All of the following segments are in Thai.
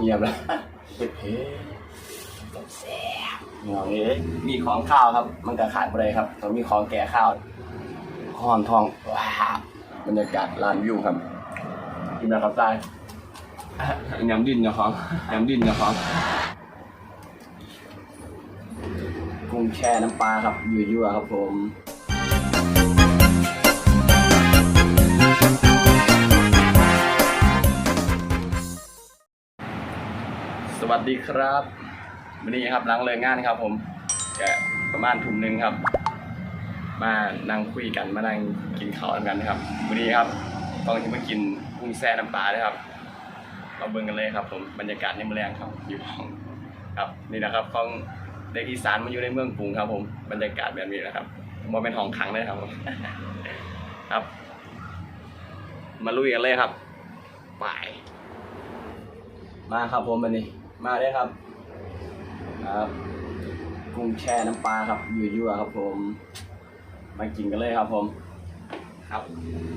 เงียบแล้วเผ็ดเผ็ดแซ่บเงาเอ้ยมีของข้าวครับ มันก็ขาดไปเลยครับต้องมีของแก่ข้าวหอนทองว้าวบรรยากาศลานวิวครับกินนะครับทรายยำดินกับของยำดินกับของกุ้งแช่น้ำปลาครับยั่วๆครับผม วัสดีครับวันนี้ครับหลังเลิกงานครับ ผมแกประมาณทุ่มหนึ่งครับ มานั่งคุยกันมานั่งกินข้าวกันครับวันนี้ครับต้องที่มากินกุ้งแซ่น้ำปลาด้วยครับเราเบิ่งกันเลยครับ ผมบรรยากาศในเมืองครับอยู่ห้องครับนี่นะครับของเด็กอีสานมาอยู่ในเมืองกรุงครับ ผมบรรยากาศแบบนี้นะครับมองเป็นห้องขังเลยครับครับ มาลุยกันเลยครับไปมาครับผมวันนี้ มาได้ครับครับกุ้งแช่น้ำปลาครับยั่วๆครับผม มากินกันเลยครับผม ครับ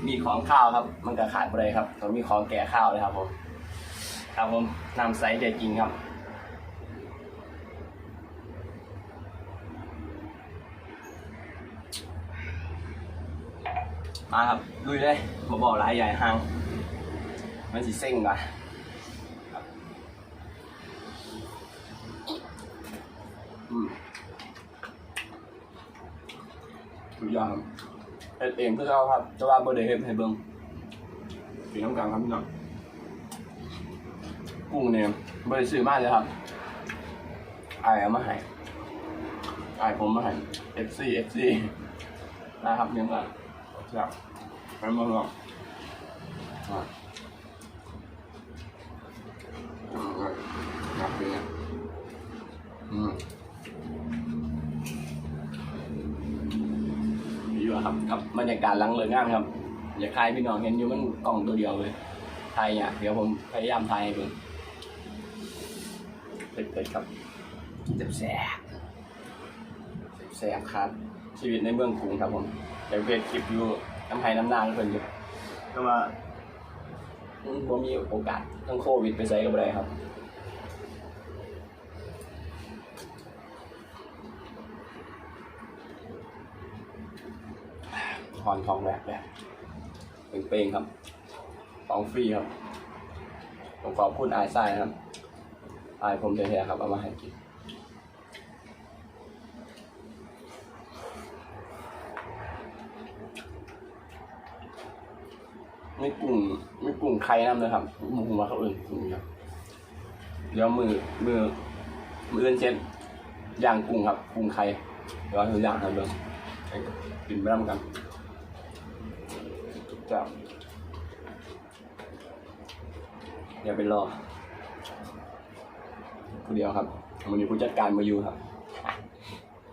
มีของข้าวครับ มันก็ขาดไปเลยครับต้องมีของแก่ข้าวเลยครับผมครับผมน้ำใสเด็ดจริงครับมาครับลุยเลยมาบอกหลายใหญ่ห้าง มันสิเส้งก่อน ทุกอย่างเฮ็ดเองเพื่อเขาครับจะว่าบ่ได้เฮ็ดให้เบิ่งสีน้ำกลางครับพี่น้องกุ้งเนี่ยบ่ได้ซื้อมาเลยครับอายเอามาให้อายผมมาให้ FC FC นะครับยังอะครับไปมาลองอะอืมครับเนะครับกับบรรยากาศหลังเลิกงานครับ อย่าคายพี่น้องเห็นอยู่มันกล่องตัวเดียวเลยไทยอะเดี๋ยวผมพยายามไทยให้ดูเผ็ดๆครับแซ่บแซ่บแซ่บครับ ชีวิตในเมืองกรุงครับผมเดี๋ยวเพจคลิปอยู่น้ำไห้น้ำนางเพิ่นอยู่ก็ว่าผมมีโอกาสทั้งโควิดไปใส่กับอะไรครับ ถอนทองแบบแบบเป่งๆครับ ของฟรีครับ ผมขอบคุณอายไส้นะครับ อายผมเท่ๆครับ เอามาให้กินไม่กลุ่มไม่กลุ่มใครนั่นเลยครับหมูมาเขาอื่นกลุ่มครับเดี๋ยวมือมือมือเอื่นเช็ดย่างกุ้งครับกุ้งไข่เดี๋ยวเราย่างครับเบิ่งให้กินไปแล้วกัน จ้าอย่าไปรอผู้เดียวครับวันนี้ผู้จัดการมาอยู่ครับ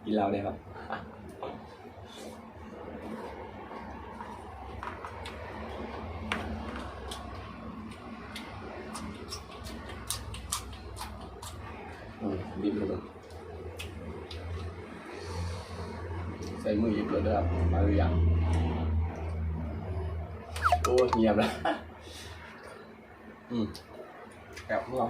กินเราเลยครับอืมบีบเลยใส่มือหยิบเลยครับมาหรือยัง อ้เงียบแล้วอืมแบบพวกเรา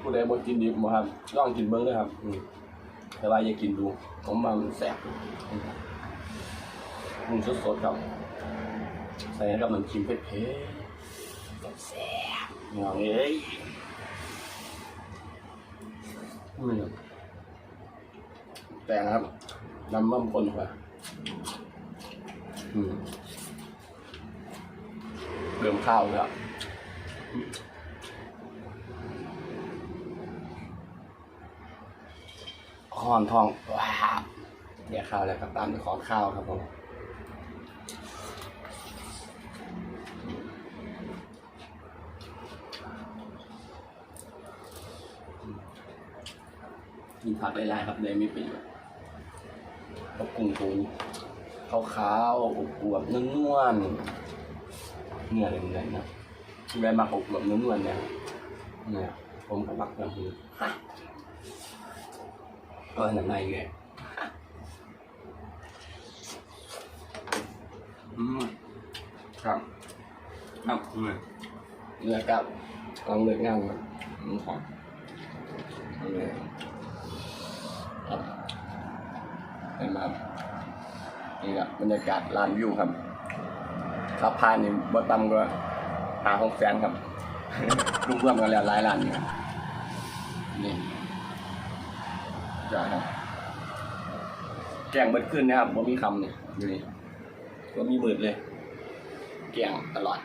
ผู้ใดบ่กินดิบบ่ครับลองกินเบิ้งด้วยครับอืมแต่ว่าอย่ากินดูผมว่ามันแสบอืมมึงสดๆครับ ใส่กับน้ำจิ้มเผ็ดๆแซ่บๆเงาเอ้ย นี่ครับแต่นะครับน้ำมันคนกว่าอืมเริ่มข้าวแล้วขอนทองว้าวเดี๋ยวข้าวแล้วครับตามด้วยขอนข้าวครับผม กินผักหลายๆครับเลยไม่ประโยชน์เอากุ้งตูนขาวๆอบอวบๆนวลๆเนื้อเลยเลยนะแม่มาอบอวบๆนวลๆเนี่ยเนี่ยผมกับมักแบบนี้ก็หนังในไงอืมครับครับอืมเนื้อกับลองเลือกง่ายมันอืมครับเอาเลยครับ เห็นไหมครับนี่ครับบรรยากาศลานวิวครับขับพานนี่บ่ต่ำกว่าหาหกแสนครับรวมๆกันแล้วหลายล้านอยู่ครับนี่จ้าครับแกงเบิดขึ้นนะครับผมมีคำเนี่ยอยู่นี่ก็มีมืดเลย แกงตลอด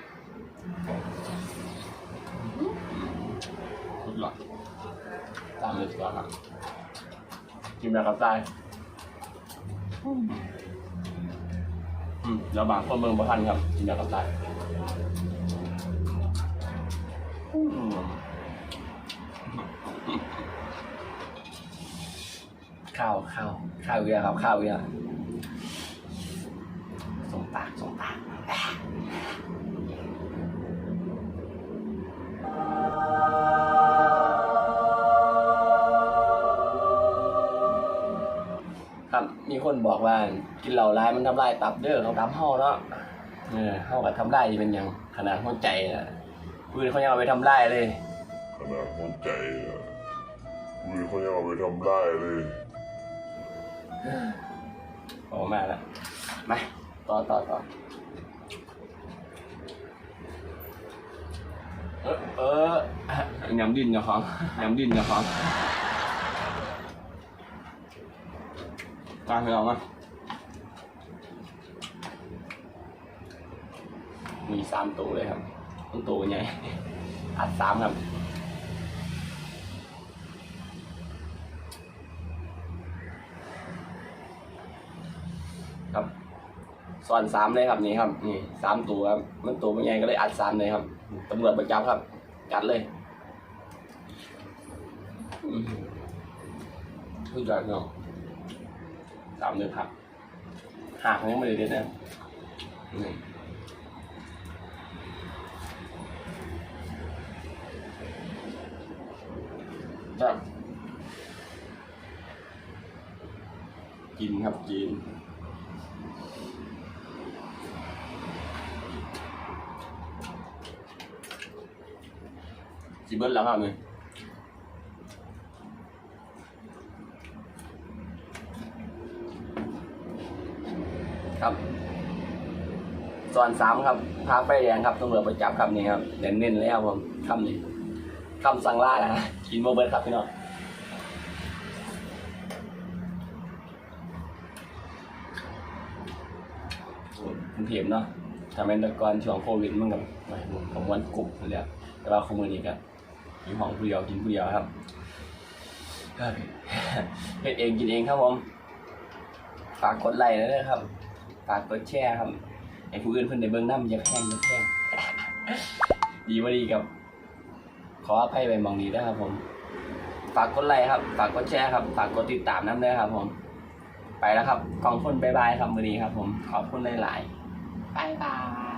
ตลอดตามเลยดีกว่าครับกินแบบกระต่าย อืมแล้วบางคนเมืองประทันครับกินแบบกระต่ายอืมข้าวข้าวข้าวเยอะครับข้าวเยอะ ครับ มีคนบอกว่ากินเหล้าร้ายมันทำลายตับเด้อเขาทำเฮาเนาะเออเฮากับทำลายเป็นหยังขนาดหัวใจอะปืนเขายังเอาไปทำลายเลยขนาดหัวใจอะมือเขายังเอาไปทำได้เลยโอ้มาแล้วมาต่อต่อต่อเออเออยำดินกับของยำดินกับของาให้เรามามีสามตัวเลยครับต้นตัวใหญ่อัดสามครับครับสอนสามเลยครับนี่ครับนี่สามตัวครับมันตัวมันใหญ่ก็เลยอัดสามเลยครับตำรวจประจับครับจัดเลยอืมทุกอย่างเนาะ สามเลยครับหากยังไม่ได้เด็ดนะนี่ครับกินครับกินสิเบิ้ลแล้วครับนี่ ครับส่วนสามครับพาไฟแดงครับตำรวจไปจับครับนี่ครับเน้นๆเลยครับผมคำนี้คำสั่งล่านะฮะกินโมเบิร์ครับพี่น้องกรุงเทพเนาะทำเป็นตะกอนช่วงโควิดมันกับผมวันกลุ่มเลยแต่ว่าคอมมูนิกันกินของผู้เดียวกินผู้เดียวครับก็เฮ็ดเองกินเองครับผม ฝากกดไลค์ด้วยนะครับ ฝากกดแชร์ครับไอ้ผู้อื่นเพิ่นได้เบิ่งน้ำอย่าแพงอย่าแพงดีว่ดีกับ ขออภัยไปมองนี้ด้วยครับผม ฝากกดไลค์ครับ ฝากกดแชร์ครับ ฝากกดติดตามน้ำด้วยครับ ผม ไปแล้วครับกองพ่นบายบายครับมือนี้ครับ ผมขอบคุณหลายๆบายบาย